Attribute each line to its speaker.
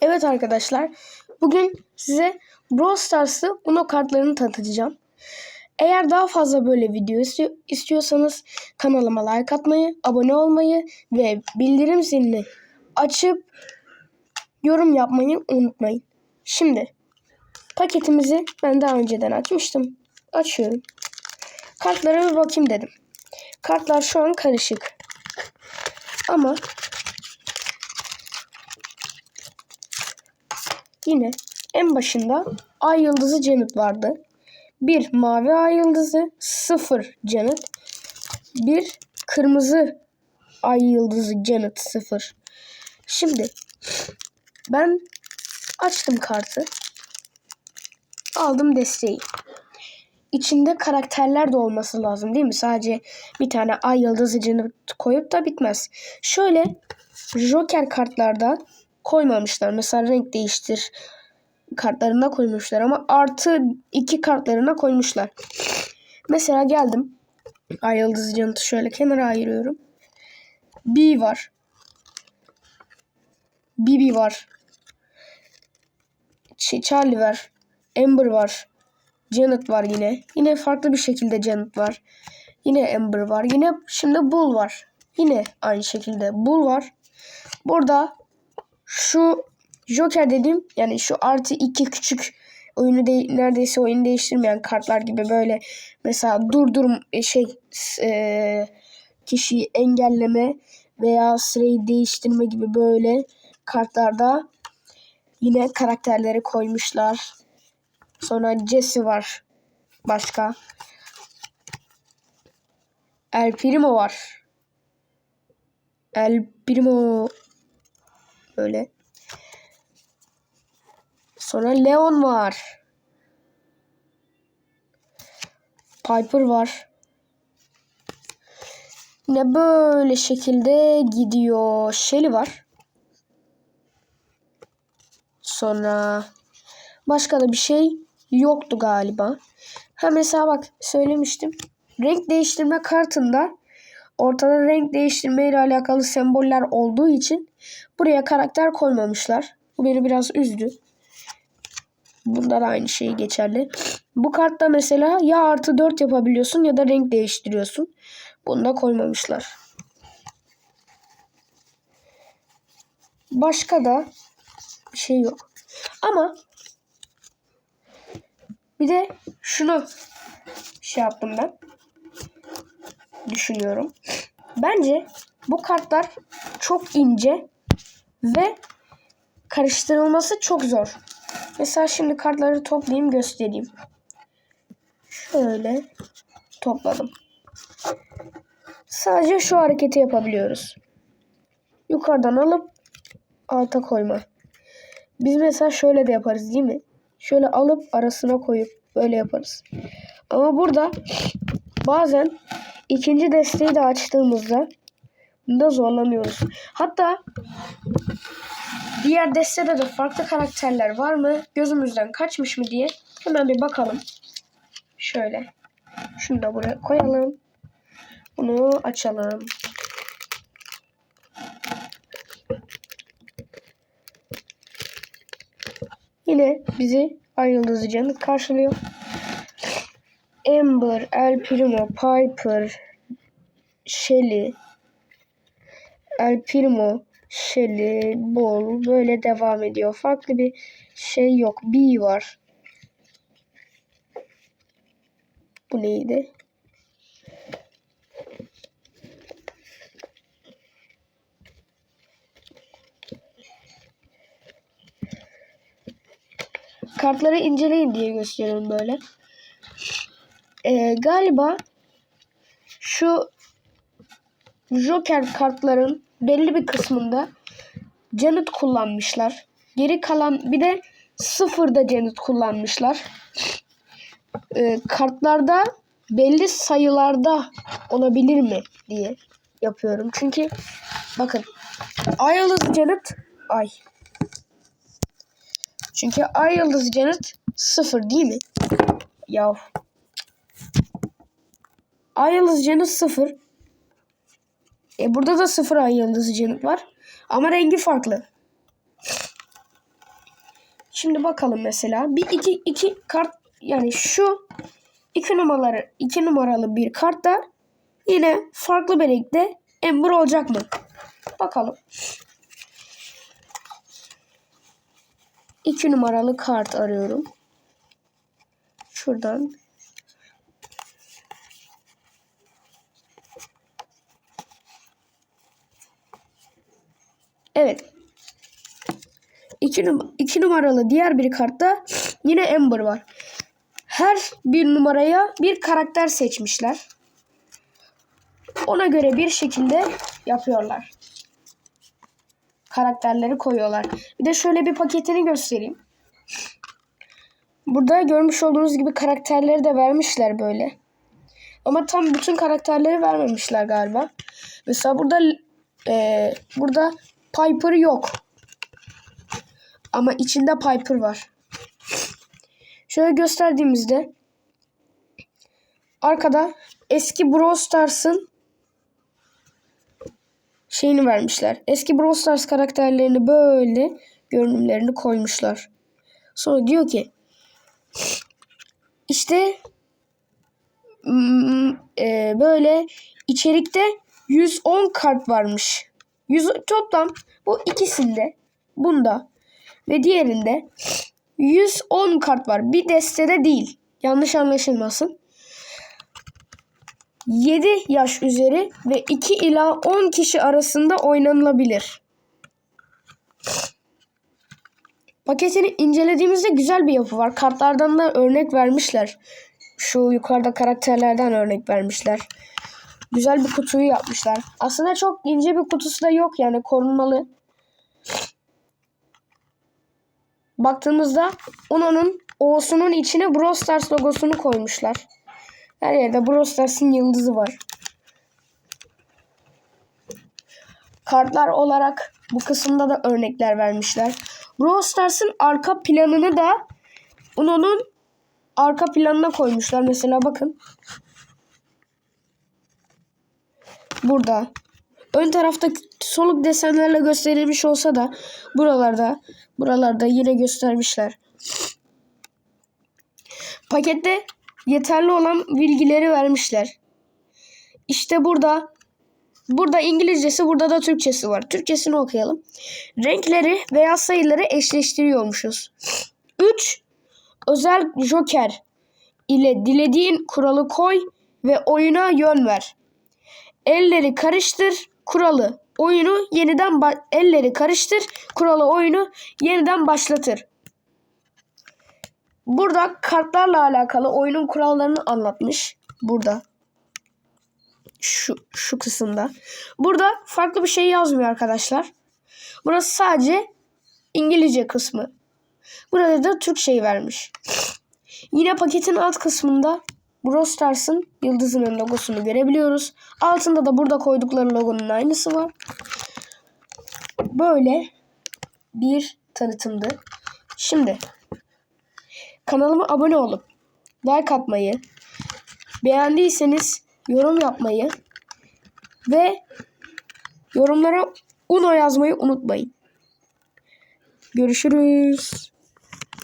Speaker 1: Evet arkadaşlar, bugün size Brawl Stars'ı Uno kartlarını tanıtacağım. Eğer daha fazla böyle video isti- istiyorsanız kanalıma like atmayı, abone olmayı ve bildirim zilini açıp yorum yapmayı unutmayın. Şimdi paketimizi ben daha önceden açmıştım. Açıyorum. Kartlara bir bakayım dedim. Kartlar şu an karışık. Ama Yine en başında ay yıldızı Janet vardı. Bir mavi ay yıldızı, sıfır Janet. Bir kırmızı ay yıldızı Janet sıfır. Şimdi ben açtım kartı. Aldım desteği. İçinde karakterler de olması lazım değil mi? Sadece bir tane ay yıldızı Janet koyup da bitmez. Şöyle Joker kartlarda koymamışlar. Mesela renk değiştir kartlarına koymuşlar ama artı iki kartlarına koymuşlar. Mesela geldim. Ay yıldızı canıtı şöyle kenara ayırıyorum. B var. Bibi var. Charlie var. Amber var. Janet var yine. Yine farklı bir şekilde Janet var. Yine Amber var. Yine şimdi Bull var. Yine aynı şekilde Bull var. Burada şu Joker dediğim yani şu artı iki küçük oyunu de, neredeyse oyunu değiştirmeyen kartlar gibi böyle mesela durdurum e, şey e, kişiyi engelleme veya sırayı değiştirme gibi böyle kartlarda yine karakterleri koymuşlar. Sonra Jesse var. Başka. El Primo var. El Primo böyle. Sonra Leon var. Piper var. Yine böyle şekilde gidiyor. Shelly var. Sonra başka da bir şey yoktu galiba. Ha mesela bak söylemiştim. Renk değiştirme kartında ortada renk değiştirme ile alakalı semboller olduğu için buraya karakter koymamışlar. Bu beni biraz üzdü. Bunda da aynı şey geçerli. Bu kartta mesela ya artı 4 yapabiliyorsun ya da renk değiştiriyorsun. Bunu da koymamışlar. Başka da bir şey yok. Ama bir de şunu şey yaptım ben. Düşünüyorum. Bence bu kartlar çok ince ve karıştırılması çok zor. Mesela şimdi kartları toplayayım göstereyim. Şöyle topladım. Sadece şu hareketi yapabiliyoruz. Yukarıdan alıp alta koyma. Biz mesela şöyle de yaparız değil mi? Şöyle alıp arasına koyup böyle yaparız. Ama burada bazen ikinci desteği de açtığımızda bunda zorlanıyoruz. Hatta diğer destede de farklı karakterler var mı? Gözümüzden kaçmış mı diye hemen bir bakalım. Şöyle. Şunu da buraya koyalım. Bunu açalım. Yine bizi Ay Yıldızı Canı karşılıyor. Amber, El Primo, Piper, Shelly, El Primo, Shelly, Bol böyle devam ediyor. Farklı bir şey yok. B var. Bu neydi? Kartları inceleyin diye gösteriyorum böyle. Ee, galiba şu Joker kartların belli bir kısmında Janet kullanmışlar. Geri kalan bir de sıfırda Janet kullanmışlar. Ee, kartlarda belli sayılarda olabilir mi diye yapıyorum. Çünkü bakın Ay Yıldız Janet Ay çünkü Ay Yıldız Janet sıfır değil mi? Ya. Ay Yıldız Janet sıfır. E burada da sıfır Ay Yıldız Janet var. Ama rengi farklı. Şimdi bakalım mesela. Bir iki iki kart yani şu iki numaralı iki numaralı bir kartta yine farklı bir renkte Ember olacak mı? Bakalım. İki numaralı kart arıyorum. Şuradan. Evet. 2 num numaralı diğer bir kartta yine Ember var. Her bir numaraya bir karakter seçmişler. Ona göre bir şekilde yapıyorlar. Karakterleri koyuyorlar. Bir de şöyle bir paketini göstereyim. Burada görmüş olduğunuz gibi karakterleri de vermişler böyle. Ama tam bütün karakterleri vermemişler galiba. Mesela burada e, burada Piper yok. Ama içinde Piper var. Şöyle gösterdiğimizde arkada eski Brawl Stars'ın şeyini vermişler. Eski Brawl Stars karakterlerini böyle görünümlerini koymuşlar. Sonra diyor ki işte e, böyle içerikte 110 kart varmış. 100, toplam bu ikisinde bunda ve diğerinde 110 kart var. Bir destede değil. Yanlış anlaşılmasın. 7 yaş üzeri ve 2 ila 10 kişi arasında oynanılabilir. Paketini incelediğimizde güzel bir yapı var. Kartlardan da örnek vermişler. Şu yukarıda karakterlerden örnek vermişler. Güzel bir kutuyu yapmışlar. Aslında çok ince bir kutusu da yok yani korunmalı. Baktığımızda Uno'nun O'sunun içine Brawl Stars logosunu koymuşlar. Her yerde Brawl Stars'ın yıldızı var. Kartlar olarak bu kısımda da örnekler vermişler. Brawl Stars'ın arka planını da Uno'nun arka planına koymuşlar. Mesela bakın. Burada. Ön tarafta soluk desenlerle gösterilmiş olsa da buralarda buralarda yine göstermişler. Pakette yeterli olan bilgileri vermişler. İşte burada burada İngilizcesi burada da Türkçesi var. Türkçesini okuyalım. Renkleri veya sayıları eşleştiriyormuşuz. 3 özel joker ile dilediğin kuralı koy ve oyuna yön ver. Elleri karıştır kuralı oyunu yeniden elleri karıştır kuralı oyunu yeniden başlatır. Burada kartlarla alakalı oyunun kurallarını anlatmış. Burada. Şu, şu kısımda. Burada farklı bir şey yazmıyor arkadaşlar. Burası sadece İngilizce kısmı. Burada da Türkçeyi vermiş. Yine paketin alt kısmında Brawl Stars'ın yıldızının logosunu görebiliyoruz. Altında da burada koydukları logonun aynısı var. Böyle bir tanıtımdı. Şimdi kanalıma abone olup like atmayı, beğendiyseniz yorum yapmayı ve yorumlara Uno yazmayı unutmayın. Görüşürüz.